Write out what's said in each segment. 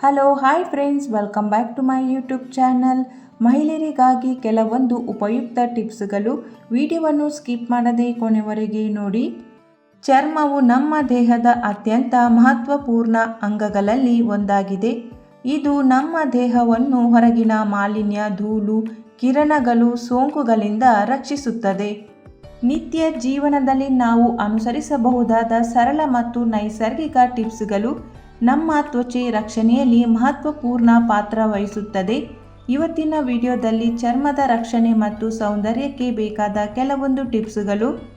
Hello hi friends welcome back to my YouTube channel ಮಹಿಳೆಯರಿಗಾಗಿ ಕೆಲವೊಂದು ಉಪಯುಕ್ತ ಟಿಪ್ಸ್ಗಳು. ವಿಡಿಯೋವನ್ನು ಸ್ಕಿಪ್ ಮಾಡದೆ ಕೊನೆವರೆಗೆ ನೋಡಿ. ಚರ್ಮವು ನಮ್ಮ ದೇಹದ ಅತ್ಯಂತ ಮಹತ್ವಪೂರ್ಣ ಅಂಗಗಳಲ್ಲಿ ಒಂದಾಗಿದೆ. ಇದು ನಮ್ಮ ದೇಹವನ್ನು ಹೊರಗಿನ ಮಾಲಿನ್ಯ, ಧೂಳು, ಕಿರಣಗಳು, ಸೋಂಕುಗಳಿಂದ ರಕ್ಷಿಸುತ್ತದೆ. ನಿತ್ಯ ಜೀವನದಲ್ಲಿ ನಾವು ಅನುಸರಿಸಬಹುದಾದ ಸರಳ ಮತ್ತು ನೈಸರ್ಗಿಕ ಟಿಪ್ಸ್ಗಳು. ನಮ್ಮ ತ್ವಚೆ ರಕ್ಷಣೆಯಲ್ಲಿ ಮಹತ್ವಪೂರ್ಣ ಪಾತ್ರ ವಹಿಸುತ್ತದೆ. ಇವತ್ತಿನ ವಿಡಿಯೋದಲ್ಲಿ ಚರ್ಮದ ರಕ್ಷಣೆ ಮತ್ತು ಸೌಂದರ್ಯಕ್ಕೆ ಬೇಕಾದ ಕೆಲವೊಂದು ಟಿಪ್ಸ್ಗಳು.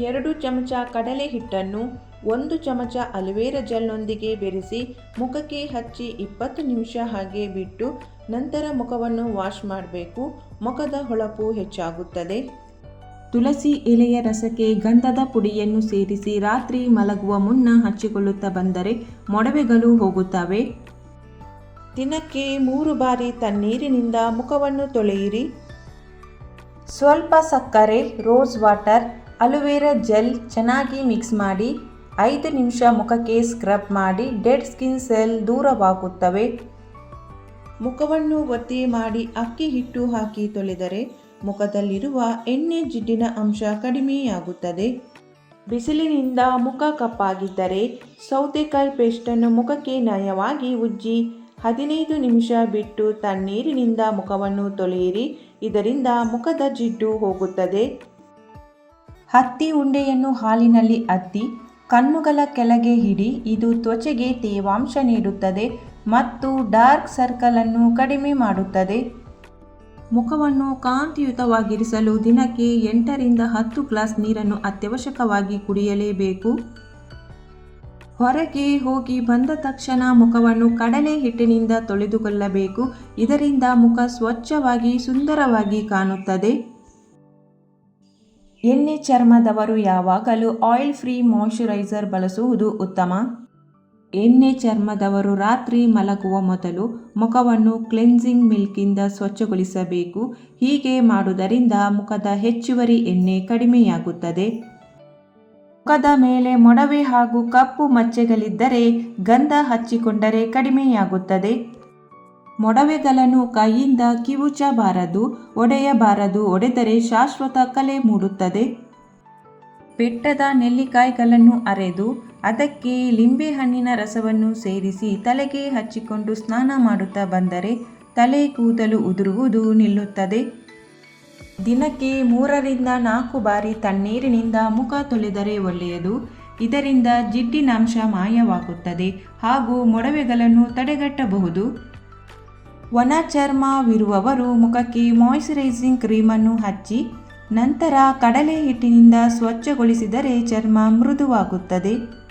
ಎರಡು ಚಮಚ ಕಡಲೆ ಹಿಟ್ಟನ್ನು ಒಂದು ಚಮಚ ಅಲುವೇರ ಜೆಲ್ನೊಂದಿಗೆ ಬೆರೆಸಿ ಮುಖಕ್ಕೆ ಹಚ್ಚಿ ಇಪ್ಪತ್ತು ನಿಮಿಷ ಹಾಗೆ ಬಿಟ್ಟು ನಂತರ ಮುಖವನ್ನು ವಾಶ್ ಮಾಡಬೇಕು. ಮುಖದ ಹೊಳಪು ಹೆಚ್ಚಾಗುತ್ತದೆ. ತುಳಸಿ ಎಲೆಯ ರಸಕ್ಕೆ ಗಂಧದ ಪುಡಿಯನ್ನು ಸೇರಿಸಿ ರಾತ್ರಿ ಮಲಗುವ ಮುನ್ನ ಹಚ್ಚಿಕೊಳ್ಳುತ್ತಾ ಬಂದರೆ ಮೊಡವೆಗಳು ಹೋಗುತ್ತವೆ. ದಿನಕ್ಕೆ ಮೂರು ಬಾರಿ ತಣ್ಣೀರಿನಿಂದ ಮುಖವನ್ನು ತೊಳೆಯಿರಿ. ಸ್ವಲ್ಪ ಸಕ್ಕರೆ, rose water, aloe vera gel ಚೆನ್ನಾಗಿ ಮಿಕ್ಸ್ ಮಾಡಿ ಐದು ನಿಮಿಷ ಮುಖಕ್ಕೆ ಸ್ಕ್ರಬ್ ಮಾಡಿ ಡೆಡ್ ಸ್ಕಿನ್ ಸೆಲ್ ದೂರವಾಗುತ್ತವೆ. ಮುಖವನ್ನು ಒತ್ತಿ ಮಾಡಿ ಅಕ್ಕಿ ಹಿಟ್ಟು ಹಾಕಿ ತೊಳೆದರೆ ಮುಖದಲ್ಲಿರುವ ಎಣ್ಣೆ ಜಿಡ್ಡಿನ ಅಂಶ ಕಡಿಮೆಯಾಗುತ್ತದೆ. ಬಿಸಿಲಿನಿಂದ ಮುಖ ಕಪ್ಪಾಗಿದ್ದರೆ ಸೌತೆಕಾಯಿ ಪೇಸ್ಟನ್ನು ಮುಖಕ್ಕೆ ನಯವಾಗಿ ಉಜ್ಜಿ ಹದಿನೈದು ನಿಮಿಷ ಬಿಟ್ಟು ತಣ್ಣೀರಿನಿಂದ ಮುಖವನ್ನು ತೊಳೆಯಿರಿ. ಇದರಿಂದ ಮುಖದ ಜಿಡ್ಡು ಹೋಗುತ್ತದೆ. ಹತ್ತಿ ಉಂಡೆಯನ್ನು ಹಾಲಿನಲ್ಲಿ ಅದ್ದಿ ಕಣ್ಣುಗಳ ಕೆಳಗೆ ಹಿಡಿ ಇದು ತ್ವಚೆಗೆ ತೇವಾಂಶ ನೀಡುತ್ತದೆ ಮತ್ತು ಡಾರ್ಕ್ ಸರ್ಕಲ್ ಅನ್ನು ಕಡಿಮೆ ಮಾಡುತ್ತದೆ. ಮುಖವನ್ನು ಕಾಂತಿಯುತವಾಗಿರಿಸಲು ದಿನಕ್ಕೆ ಎಂಟರಿಂದ ಹತ್ತು ಗ್ಲಾಸ್ ನೀರನ್ನು ಅತ್ಯವಶ್ಯಕವಾಗಿ ಕುಡಿಯಲೇಬೇಕು. ಹೊರಗೆ ಹೋಗಿ ಬಂದ ತಕ್ಷಣ ಮುಖವನ್ನು ಕಡಲೆ ಹಿಟ್ಟಿನಿಂದ ತೊಳೆದುಕೊಳ್ಳಬೇಕು. ಇದರಿಂದ ಮುಖ ಸ್ವಚ್ಛವಾಗಿ ಸುಂದರವಾಗಿ ಕಾಣುತ್ತದೆ. ಎಣ್ಣೆ ಚರ್ಮದವರು ಯಾವಾಗಲೂ ಆಯಿಲ್ ಫ್ರೀ ಮಾಯಿಶ್ಚರೈಸರ್ ಬಳಸುವುದು ಉತ್ತಮ. ಎಣ್ಣೆ ಚರ್ಮದವರು ರಾತ್ರಿ ಮಲಗುವ ಮೊದಲು ಮುಖವನ್ನು ಕ್ಲೆನ್ಸಿಂಗ್ ಮಿಲ್ಕಿಂದ ಸ್ವಚ್ಛಗೊಳಿಸಬೇಕು. ಹೀಗೆ ಮಾಡುವುದರಿಂದ ಮುಖದ ಹೆಚ್ಚುವರಿ ಎಣ್ಣೆ ಕಡಿಮೆಯಾಗುತ್ತದೆ. ಮುಖದ ಮೇಲೆ ಮೊಡವೆ ಹಾಗೂ ಕಪ್ಪು ಮಚ್ಚೆಗಳಿದ್ದರೆ ಗಂಧ ಹಚ್ಚಿಕೊಂಡರೆ ಕಡಿಮೆಯಾಗುತ್ತದೆ. ಮೊಡವೆಗಳನ್ನು ಕೈಯಿಂದ ಕಿವುಚಬಾರದು, ಒಡೆಯಬಾರದು, ಒಡೆದರೆ ಶಾಶ್ವತ ಕಲೆ ಮೂಡುತ್ತದೆ. ಬೆಟ್ಟದ ನೆಲ್ಲಿಕಾಯಿಗಳನ್ನು ಅರೆದು ಅದಕ್ಕೆ ಲಿಂಬೆಹಣ್ಣಿನ ರಸವನ್ನು ಸೇರಿಸಿ ತಲೆಗೆ ಹಚ್ಚಿಕೊಂಡು ಸ್ನಾನ ಮಾಡುತ್ತಾ ಬಂದರೆ ತಲೆ ಕೂದಲು ಉದುರುವುದು ನಿಲ್ಲುತ್ತದೆ. ದಿನಕ್ಕೆ ಮೂರರಿಂದ ನಾಲ್ಕು ಬಾರಿ ತಣ್ಣೀರಿನಿಂದ ಮುಖ ತೊಳೆದರೆ ಒಳ್ಳೆಯದು. ಇದರಿಂದ ಜಿಡ್ಡಿನಾಂಶ ಮಾಯವಾಗುತ್ತದೆ ಹಾಗೂ ಮೊಡವೆಗಳನ್ನು ತಡೆಗಟ್ಟಬಹುದು. ಒಣ ಚರ್ಮವಿರುವವರು ಮುಖಕ್ಕೆ ಮಾಯಿಶ್ಚರೈಸಿಂಗ್ ಕ್ರೀಮನ್ನು ಹಚ್ಚಿ, ನಂತರ ಕಡಲೆ ಹಿಟ್ಟಿನಿಂದ ಸ್ವಚ್ಛಗೊಳಿಸಿದರೆ ಚರ್ಮ ಮೃದುವಾಗುತ್ತದೆ.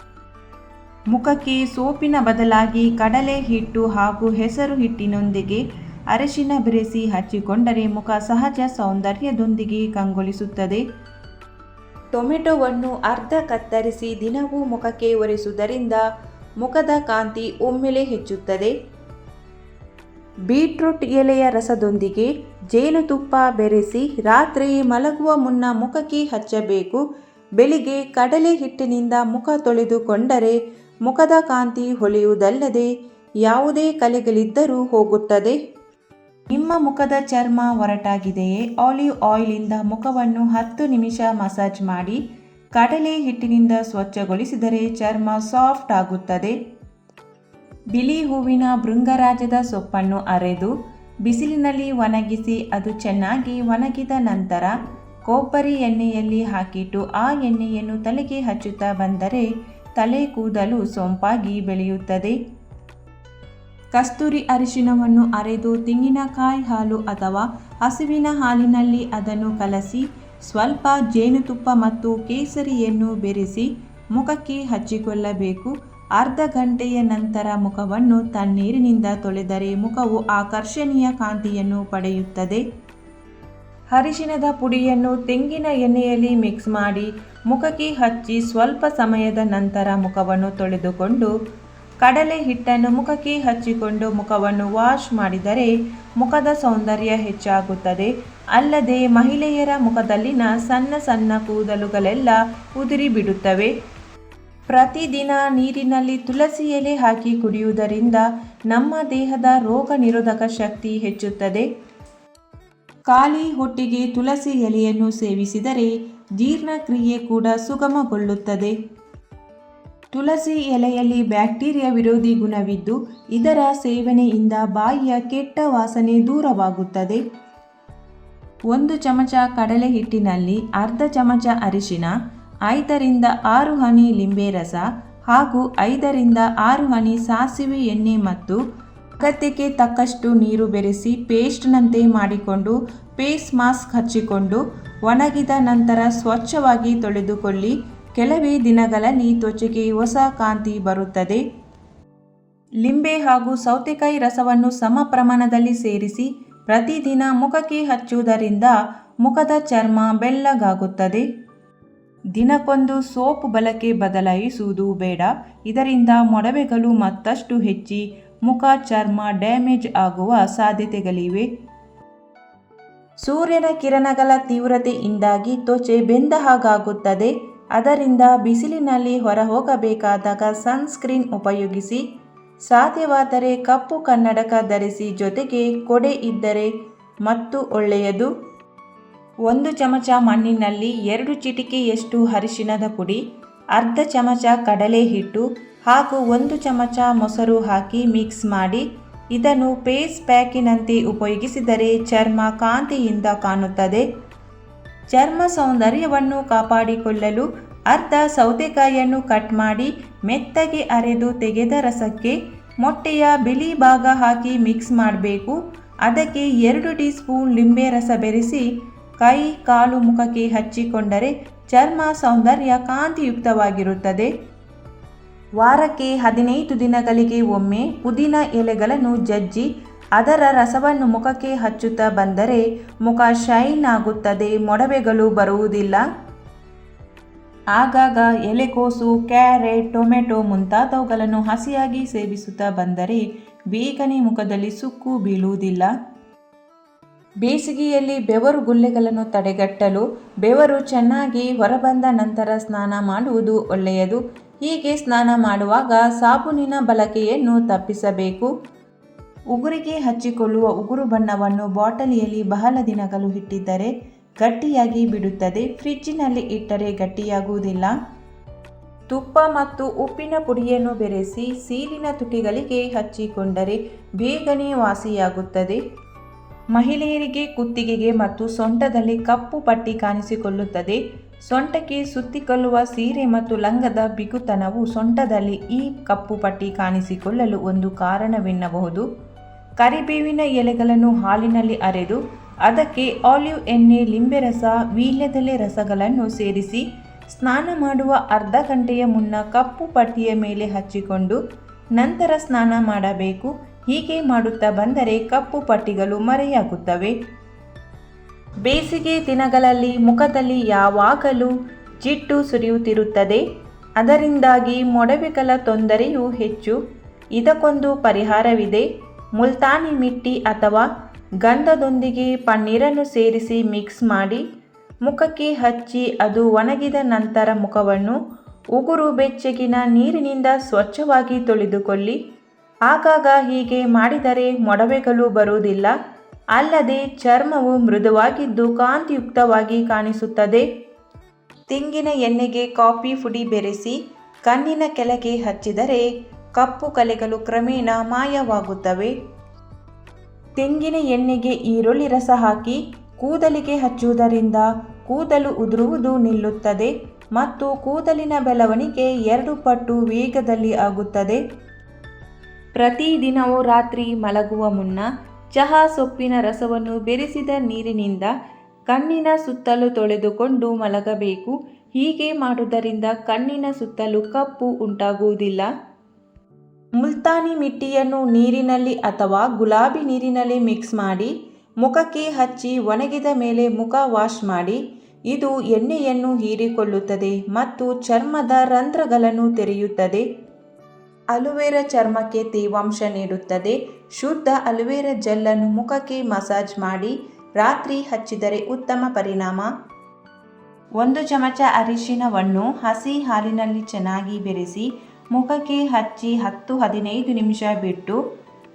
ಮುಖಕ್ಕೆ ಸೋಪಿನ ಬದಲಾಗಿ ಕಡಲೆ ಹಿಟ್ಟು ಹಾಗೂ ಹೆಸರು ಹಿಟ್ಟಿನೊಂದಿಗೆ ಅರಿಶಿನ ಬೆರೆಸಿ ಹಚ್ಚಿಕೊಂಡರೆ ಮುಖ ಸಹಜ ಸೌಂದರ್ಯದೊಂದಿಗೆ ಕಂಗೊಳಿಸುತ್ತದೆ. ಟೊಮೆಟೊವನ್ನು ಅರ್ಧ ಕತ್ತರಿಸಿ ದಿನವೂ ಮುಖಕ್ಕೆ ಒರೆಸುವುದರಿಂದ ಮುಖದ ಕಾಂತಿ ಒಮ್ಮೆಲೆ ಹೆಚ್ಚುತ್ತದೆ. ಬೀಟ್ರೂಟ್ ಎಲೆಯ ರಸದೊಂದಿಗೆ ಜೇನುತುಪ್ಪ ಬೆರೆಸಿ ರಾತ್ರಿ ಮಲಗುವ ಮುನ್ನ ಮುಖಕ್ಕೆ ಹಚ್ಚಬೇಕು. ಬೆಳಿಗ್ಗೆ ಕಡಲೆ ಹಿಟ್ಟಿನಿಂದ ಮುಖ ತೊಳೆದುಕೊಂಡರೆ ಮುಖದ ಕಾಂತಿ ಹೊಳೆಯುವುದಲ್ಲದೆ ಯಾವುದೇ ಕಲೆಗಳಿದ್ದರೂ ಹೋಗುತ್ತದೆ. ನಿಮ್ಮ ಮುಖದ ಚರ್ಮ ಒರಟಾಗಿದೆಯೇ? ಆಲಿವ್ ಆಯಿಲಿಂದ ಮುಖವನ್ನು ಹತ್ತು ನಿಮಿಷ ಮಸಾಜ್ ಮಾಡಿ, ಕಡಲೆ ಹಿಟ್ಟಿನಿಂದ ಸ್ವಚ್ಛಗೊಳಿಸಿದರೆ ಚರ್ಮ ಸಾಫ್ಟ್ ಆಗುತ್ತದೆ. ಬಿಳಿ ಹೂವಿನ ಭೃಂಗರಾಜದ ಸೊಪ್ಪನ್ನು ಅರೆದು, ಬಿಸಿಲಿನಲ್ಲಿ ಒಣಗಿಸಿ ಅದು ಚೆನ್ನಾಗಿ ಒಣಗಿದ ನಂತರ ಕೊಬ್ಬರಿ ಎಣ್ಣೆಯಲ್ಲಿ ಹಾಕಿಟ್ಟು ಆ ಎಣ್ಣೆಯನ್ನು ತಲೆಗೆ ಹಚ್ಚುತ್ತಾ ಬಂದರೆ ತಲೆ ಕೂದಲು ಸೊಂಪಾಗಿ ಬೆಳೆಯುತ್ತದೆ. ಕಸ್ತೂರಿ ಅರಿಶಿನವನ್ನು ಅರೆದು ತೆಂಗಿನಕಾಯಿ ಹಾಲು ಅಥವಾ ಹಸುವಿನ ಹಾಲಿನಲ್ಲಿ ಅದನ್ನು ಕಲಸಿ, ಸ್ವಲ್ಪ ಜೇನುತುಪ್ಪ ಮತ್ತು ಕೇಸರಿಯನ್ನು ಬೆರೆಸಿ ಮುಖಕ್ಕೆ ಹಚ್ಚಿಕೊಳ್ಳಬೇಕು. ಅರ್ಧ ಗಂಟೆಯ ನಂತರ ಮುಖವನ್ನು ತಣ್ಣೀರಿನಿಂದ ತೊಳೆದರೆ ಮುಖವು ಆಕರ್ಷಣೀಯ ಕಾಂತಿಯನ್ನು ಪಡೆಯುತ್ತದೆ. ಅರಿಶಿನದ ಪುಡಿಯನ್ನು ತೆಂಗಿನ ಎಣ್ಣೆಯಲ್ಲಿ ಮಿಕ್ಸ್ ಮಾಡಿ ಮುಖಕ್ಕೆ ಹಚ್ಚಿ ಸ್ವಲ್ಪ ಸಮಯದ ನಂತರ ಮುಖವನ್ನು ತೊಳೆದುಕೊಂಡು ಕಡಲೆ ಹಿಟ್ಟನ್ನು ಮುಖಕ್ಕೆ ಹಚ್ಚಿಕೊಂಡು ಮುಖವನ್ನು ವಾಶ್ ಮಾಡಿದರೆ ಮುಖದ ಸೌಂದರ್ಯ ಹೆಚ್ಚಾಗುತ್ತದೆ. ಅಲ್ಲದೆ ಮಹಿಳೆಯರ ಮುಖದಲ್ಲಿನ ಸಣ್ಣ ಸಣ್ಣ ಕೂದಲುಗಳೆಲ್ಲ ಉದುರಿ ಬಿಡುತ್ತವೆ. ಪ್ರತಿದಿನ ನೀರಿನಲ್ಲಿ ತುಳಸಿ ಎಲೆ ಹಾಕಿ ಕುಡಿಯುವುದರಿಂದ ನಮ್ಮ ದೇಹದ ರೋಗ ನಿರೋಧಕ ಶಕ್ತಿ ಹೆಚ್ಚುತ್ತದೆ. ಖಾಲಿ ಹೊಟ್ಟೆಗೆ ತುಳಸಿ ಎಲೆಯನ್ನು ಸೇವಿಸಿದರೆ ಜೀರ್ಣಕ್ರಿಯೆ ಕೂಡ ಸುಗಮಗೊಳ್ಳುತ್ತದೆ. ತುಳಸಿ ಎಲೆಯಲ್ಲಿ ಬ್ಯಾಕ್ಟೀರಿಯಾ ವಿರೋಧಿ ಗುಣವಿದ್ದು, ಇದರ ಸೇವನೆಯಿಂದ ಬಾಯಿಯ ಕೆಟ್ಟ ವಾಸನೆ ದೂರವಾಗುತ್ತದೆ. ಒಂದು ಚಮಚ ಕಡಲೆ ಹಿಟ್ಟಿನಲ್ಲಿ ಅರ್ಧ ಚಮಚ ಅರಿಶಿನ, ಐದರಿಂದ ಆರು ಹನಿ ಲಿಂಬೆ ರಸ ಹಾಗೂ ಐದರಿಂದ ಆರು ಹನಿ ಸಾಸಿವೆ ಎಣ್ಣೆ ಮತ್ತು ಅಗತ್ಯಕ್ಕೆ ತಕ್ಕಷ್ಟು ನೀರು ಬೆರೆಸಿ ಪೇಸ್ಟ್ನಂತೆ ಮಾಡಿಕೊಂಡು ಫೇಸ್ ಮಾಸ್ಕ್ ಹಚ್ಚಿಕೊಂಡು ಒಣಗಿದ ನಂತರ ಸ್ವಚ್ಛವಾಗಿ ತೊಳೆದುಕೊಳ್ಳಿ. ಕೆಲವೇ ದಿನಗಳಲ್ಲಿ ತ್ವಚೆಗೆ ಹೊಸ ಕಾಂತಿ ಬರುತ್ತದೆ. ಲಿಂಬೆ ಹಾಗೂ ಸೌತೆಕಾಯಿ ರಸವನ್ನು ಸಮ ಪ್ರಮಾಣದಲ್ಲಿ ಸೇರಿಸಿ ಪ್ರತಿದಿನ ಮುಖಕ್ಕೆ ಹಚ್ಚುವುದರಿಂದ ಮುಖದ ಚರ್ಮ ಬೆಲ್ಲಗಾಗುತ್ತದೆ ದಿನಕ್ಕೊಂದು ಸೋಪ್ ಬಳಕೆ ಬದಲಾಯಿಸುವುದು ಬೇಡ. ಇದರಿಂದ ಮೊಡವೆಗಳು ಮತ್ತಷ್ಟು ಹೆಚ್ಚಿ ಮುಖ, ಚರ್ಮ ಡ್ಯಾಮೇಜ್ ಆಗುವ ಸಾಧ್ಯತೆಗಳಿವೆ. ಸೂರ್ಯನ ಕಿರಣಗಳ ತೀವ್ರತೆಯಿಂದಾಗಿ ತ್ವಚೆ ಬೆಂದ ಹಾಗಾಗುತ್ತದೆ. ಅದರಿಂದ ಬಿಸಿಲಿನಲ್ಲಿ ಹೊರ ಹೋಗಬೇಕಾದಾಗ ಸನ್ಸ್ಕ್ರೀನ್ ಉಪಯೋಗಿಸಿ. ಸಾಧ್ಯವಾದರೆ ಕಪ್ಪು ಕನ್ನಡಕ ಧರಿಸಿ ಜೊತೆಗೆ ಕೊಡೆ ಇದ್ದರೆ ಮತ್ತು ಒಳ್ಳೆಯದು. ಒಂದು ಚಮಚ ಮಣ್ಣಿನಲ್ಲಿ ಎರಡು ಚಿಟಿಕೆಯಷ್ಟು ಅರಿಶಿಣದ ಪುಡಿ, ಅರ್ಧ ಚಮಚ ಕಡಲೆ ಹಿಟ್ಟು ಹಾಗೂ ಒಂದು ಚಮಚ ಮೊಸರು ಹಾಕಿ ಮಿಕ್ಸ್ ಮಾಡಿ ಇದನ್ನು ಪೇಸ್ ಪ್ಯಾಕಿನಂತೆ ಉಪಯೋಗಿಸಿದರೆ ಚರ್ಮ ಕಾಂತಿಯಿಂದ ಕಾಣುತ್ತದೆ. ಚರ್ಮ ಸೌಂದರ್ಯವನ್ನು ಕಾಪಾಡಿಕೊಳ್ಳಲು ಅರ್ಧ ಸೌತೆಕಾಯಿಯನ್ನು ಕಟ್ ಮಾಡಿ ಮೆತ್ತಗೆ ಅರೆದು ತೆಗೆದ ರಸಕ್ಕೆ ಮೊಟ್ಟೆಯ ಬಿಳಿ ಭಾಗ ಹಾಕಿ ಮಿಕ್ಸ್ ಮಾಡಬೇಕು. ಅದಕ್ಕೆ ಎರಡು ಟೀ ಸ್ಪೂನ್ ಲಿಂಬೆ ರಸ ಬೆರೆಸಿ ಕೈ, ಕಾಲು ಮುಖಕ್ಕೆ ಹಚ್ಚಿಕೊಂಡರೆ ಚರ್ಮ ಸೌಂದರ್ಯ ಕಾಂತಿಯುಕ್ತವಾಗಿರುತ್ತದೆ. ವಾರಕ್ಕೆ ಹದಿನೈದು ದಿನಗಳಿಗೆ ಒಮ್ಮೆ ಪುದೀನ ಎಲೆಗಳನ್ನು ಜಜ್ಜಿ, ಅದರ ರಸವನ್ನು ಮುಖಕ್ಕೆ ಹಚ್ಚುತ್ತಾ ಬಂದರೆ ಮುಖ ಶೈನ್ ಆಗುತ್ತದೆ, ಮೊಡವೆಗಳು ಬರುವುದಿಲ್ಲ. ಆಗಾಗ ಎಲೆಕೋಸು ಕ್ಯಾರೆಟ್, ಟೊಮೆಟೊ ಮುಂತಾದವುಗಳನ್ನು ಹಸಿಯಾಗಿ ಸೇವಿಸುತ್ತಾ ಬಂದರೆ ಬೇಗನೆ ಮುಖದಲ್ಲಿ ಸುಕ್ಕು ಬೀಳುವುದಿಲ್ಲ. ಬೇಸಿಗೆಯಲ್ಲಿ ಬೆವರು ಗುಳ್ಳೆಗಳನ್ನು ತಡೆಗಟ್ಟಲು, ಬೆವರು ಚೆನ್ನಾಗಿ ಹೊರಬಂದ ನಂತರ ಸ್ನಾನ ಮಾಡುವುದು ಒಳ್ಳೆಯದು. ಹೀಗೆ ಸ್ನಾನ ಮಾಡುವಾಗ ಸಾಬೂನಿನ ಬಳಕೆಯನ್ನು ತಪ್ಪಿಸಬೇಕು. ಉಗುರಿಗೆ ಹಚ್ಚಿಕೊಳ್ಳುವ ಉಗುರು ಬಣ್ಣವನ್ನು ಬಾಟಲಿಯಲ್ಲಿ ಬಹಳ ದಿನಗಳು ಇಟ್ಟಿದ್ದರೆ ಗಟ್ಟಿಯಾಗಿ ಬಿಡುತ್ತದೆ. ಫ್ರಿಜ್ಜಿನಲ್ಲಿ ಇಟ್ಟರೆ ಗಟ್ಟಿಯಾಗುವುದಿಲ್ಲ. ತುಪ್ಪ ಮತ್ತು ಉಪ್ಪಿನ ಪುಡಿಯನ್ನು ಬೆರೆಸಿ ಸೀಲಿನ ತುಟಿಗಳಿಗೆ ಹಚ್ಚಿಕೊಂಡರೆ ಬೇಗನೆ ವಾಸಿಯಾಗುತ್ತದೆ. ಮಹಿಳೆಯರಿಗೆ ಕುತ್ತಿಗೆಗೆ ಮತ್ತು ಸೊಂಟದಲ್ಲಿ ಕಪ್ಪು ಪಟ್ಟಿ ಕಾಣಿಸಿಕೊಳ್ಳುತ್ತದೆ. ಸೊಂಟಕ್ಕೆ ಸುತ್ತಿಕೊಳ್ಳುವ ಸೀರೆ ಮತ್ತು ಲಂಗದ ಬಿಗುತನವು ಸೊಂಟದಲ್ಲಿ ಈ ಕಪ್ಪು ಪಟ್ಟಿ ಕಾಣಿಸಿಕೊಳ್ಳಲು ಒಂದು ಕಾರಣವೆನ್ನಬಹುದು. ಕರಿಬೇವಿನ ಎಲೆಗಳನ್ನು ಹಾಲಿನಲ್ಲಿ ಅರೆದು, ಅದಕ್ಕೆ ಆಲಿವ್ ಎಣ್ಣೆ ಲಿಂಬೆ ರಸ ವೀಳ್ಯದೆಲೆ ರಸಗಳನ್ನು ಸೇರಿಸಿ, ಸ್ನಾನ ಮಾಡುವ ಅರ್ಧ ಗಂಟೆಯ ಮುನ್ನ ಕಪ್ಪು ಪಟ್ಟಿಯ ಮೇಲೆ ಹಚ್ಚಿಕೊಂಡು, ನಂತರ ಸ್ನಾನ ಮಾಡಬೇಕು. ಹೀಗೆ ಮಾಡುತ್ತಾ ಬಂದರೆ ಕಪ್ಪು ಪಟ್ಟಿಗಳು ಮರೆಯಾಗುತ್ತವೆ. ಬೇಸಿಗೆ ದಿನಗಳಲ್ಲಿ ಮುಖದಲ್ಲಿ ಯಾವಾಗಲೂ ಜಿಟ್ಟು ಸುರಿಯುತ್ತಿರುತ್ತದೆ. ಅದರಿಂದಾಗಿ ಮೊಡವೆಗಳ ತೊಂದರೆಯು ಹೆಚ್ಚು. ಇದಕ್ಕೊಂದು ಪರಿಹಾರವಿದೆ. ಮುಲ್ತಾನಿ ಮಿಟ್ಟಿ ಅಥವಾ ಗಂಧದೊಂದಿಗೆ ಪನ್ನೀರನ್ನು ಸೇರಿಸಿ ಮಿಕ್ಸ್ ಮಾಡಿ ಮುಖಕ್ಕೆ ಹಚ್ಚಿ ಅದು ಒಣಗಿದ ನಂತರ ಮುಖವನ್ನು ಉಗುರು ಬೆಚ್ಚಗಿನ ನೀರಿನಿಂದ ಸ್ವಚ್ಛವಾಗಿ ತೊಳೆದುಕೊಳ್ಳಿ. ಆಗಾಗ ಹೀಗೆ ಮಾಡಿದರೆ ಮೊಡವೆಗಳು ಬರುವುದಿಲ್ಲ. ಅಲ್ಲದೆ ಚರ್ಮವು ಮೃದುವಾಗಿದ್ದು ಕಾಂತಿಯುಕ್ತವಾಗಿ ಕಾಣಿಸುತ್ತದೆ. ತೆಂಗಿನ ಎಣ್ಣೆಗೆ ಕಾಫಿ ಪುಡಿ ಬೆರೆಸಿ ಕಣ್ಣಿನ ಕೆಳಗೆ ಹಚ್ಚಿದರೆ ಕಪ್ಪು ಕಲೆಗಳು ಕ್ರಮೇಣ ಮಾಯವಾಗುತ್ತವೆ. ತೆಂಗಿನ ಎಣ್ಣೆಗೆ ಈರುಳ್ಳಿ ರಸ ಹಾಕಿ ಕೂದಲಿಗೆ ಹಚ್ಚುವುದರಿಂದ ಕೂದಲು ಉದುರುವುದು ನಿಲ್ಲುತ್ತದೆ ಮತ್ತು ಕೂದಲಿನ ಬೆಳವಣಿಗೆ ಎರಡು ಪಟ್ಟು ವೇಗದಲ್ಲಿ ಆಗುತ್ತದೆ. ಪ್ರತಿದಿನವೂ ರಾತ್ರಿ ಮಲಗುವ ಮುನ್ನ ಚಹಾ ಸೊಪ್ಪಿನ ರಸವನ್ನು ಬೆರೆಸಿದ ನೀರಿನಿಂದ ಕಣ್ಣಿನ ಸುತ್ತಲೂ ತೊಳೆದುಕೊಂಡು ಮಲಗಬೇಕು. ಹೀಗೆ ಮಾಡುವುದರಿಂದ ಕಣ್ಣಿನ ಸುತ್ತಲೂ ಕಪ್ಪು ಉಂಟಾಗುವುದಿಲ್ಲ. ಮುಲ್ತಾನಿ ಮಿಟ್ಟಿಯನ್ನು ನೀರಿನಲ್ಲಿ ಅಥವಾ ಗುಲಾಬಿ ನೀರಿನಲ್ಲಿ ಮಿಕ್ಸ್ ಮಾಡಿ, ಮುಖಕ್ಕೆ ಹಚ್ಚಿ ಒಣಗಿದ ಮೇಲೆ ಮುಖ ವಾಶ್ ಮಾಡಿ, ಇದು ಎಣ್ಣೆಯನ್ನು ಹೀರಿಕೊಳ್ಳುತ್ತದೆ ಮತ್ತು ಚರ್ಮದ ರಂಧ್ರಗಳನ್ನು ತೆರೆಯುತ್ತದೆ. ಅಲುವೆರಾ ಚರ್ಮಕ್ಕೆ ತೇವಾಂಶ ನೀಡುತ್ತದೆ. ಶುದ್ಧ ಅಲುವೆರಾ ಜೆಲ್ಲನ್ನು ಮುಖಕ್ಕೆ ಮಸಾಜ್ ಮಾಡಿ ರಾತ್ರಿ ಹಚ್ಚಿದರೆ ಉತ್ತಮ ಪರಿಣಾಮ. ಒಂದು ಚಮಚ ಅರಿಶಿನವನ್ನು ಹಸಿ ಹಾಲಿನಲ್ಲಿ ಚೆನ್ನಾಗಿ ಬೆರೆಸಿ ಮುಖಕ್ಕೆ ಹಚ್ಚಿ ಹತ್ತು ಹದಿನೈದು ನಿಮಿಷ ಬಿಟ್ಟು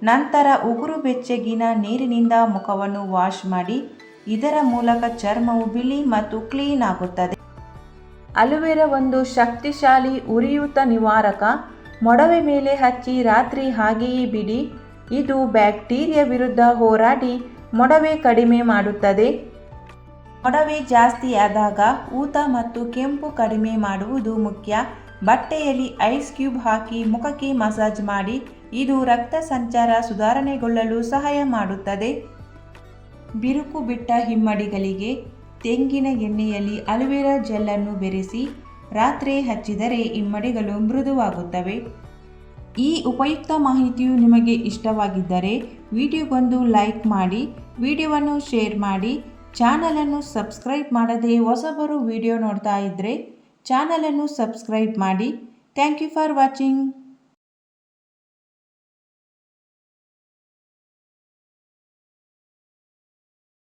ನಂತರ ಉಗುರು ಬೆಚ್ಚಗಿನ ನೀರಿನಿಂದ ಮುಖವನ್ನು ವಾಶ್ ಮಾಡಿ ಇದರ ಮೂಲಕ ಚರ್ಮವು ಬಿಳಿ ಮತ್ತು ಕ್ಲೀನ್ ಆಗುತ್ತದೆ. ಅಲುವೆರಾ ಒಂದು ಶಕ್ತಿಶಾಲಿ, ಉರಿಯೂತ ನಿವಾರಕ ಮೊಡವೆ ಮೇಲೆ ಹಚ್ಚಿ ರಾತ್ರಿ ಹಾಗೆಯೇ ಬಿಡಿ. ಇದು ಬ್ಯಾಕ್ಟೀರಿಯಾ ವಿರುದ್ಧ ಹೋರಾಡಿ ಮೊಡವೆ ಕಡಿಮೆ ಮಾಡುತ್ತದೆ. ಮೊಡವೆ ಜಾಸ್ತಿ ಆದಾಗ ಊತ ಮತ್ತು ಕೆಂಪು ಕಡಿಮೆ ಮಾಡುವುದು ಮುಖ್ಯ. ಬಟ್ಟೆಯಲ್ಲಿ ಐಸ್ ಕ್ಯೂಬ್ ಹಾಕಿ ಮುಖಕ್ಕೆ ಮಸಾಜ್ ಮಾಡಿ, ಇದು ರಕ್ತ ಸಂಚಾರ ಸುಧಾರಣೆಗೊಳ್ಳಲು ಸಹಾಯ ಮಾಡುತ್ತದೆ. ಬಿರುಕು ಬಿಟ್ಟ ಹಿಮ್ಮಡಿಗಳಿಗೆ ತೆಂಗಿನ ಎಣ್ಣೆಯಲ್ಲಿ ಅಲುವೆರಾ ಜೆಲ್ಲನ್ನು ಬೆರೆಸಿ ರಾತ್ರಿ ಹಚ್ಚಿದರೆ ಇಮ್ಮಡಿಗಳು ಮೃದುವಾಗುತ್ತವೆ. ಈ ಉಪಯುಕ್ತ ಮಾಹಿತಿಯು ನಿಮಗೆ ಇಷ್ಟವಾಗಿದ್ದರೆ ವಿಡಿಯೋಗೊಂದು ಲೈಕ್ ಮಾಡಿ, ವಿಡಿಯೋವನ್ನು ಶೇರ್ ಮಾಡಿ, ಚಾನಲನ್ನು ಸಬ್ಸ್ಕ್ರೈಬ್ ಮಾಡದೆ ಹೊಸಬರು ವಿಡಿಯೋ ನೋಡ್ತಾ ಇದ್ದರೆ ಚಾನಲನ್ನು ಸಬ್ಸ್ಕ್ರೈಬ್ ಮಾಡಿ. Thank you for watching.